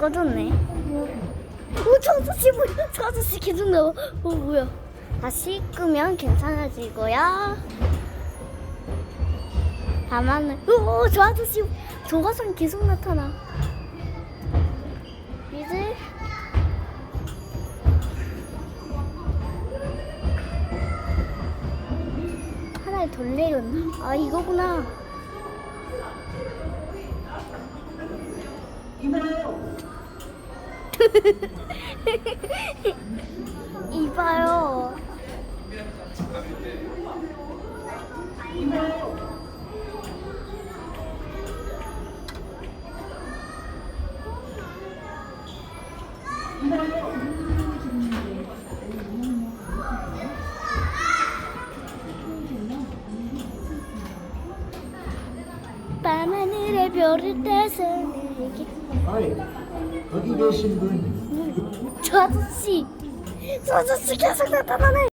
꺼졌네. 오, 저 아저씨 뭐야? 저 아저씨 계속 나와. 어, 뭐야? 다시 끄면 괜찮아지고요. 다만, 오, 저 아저씨, 저 화상 계속 나타나. 이제 하나를 덜 내렸나? 아, 이거구나. 이봐요. 밤하 늘에 별을 떼서 내게 아이, 거기 계신 분저 아저씨. 저 아저씨 계속 나타나네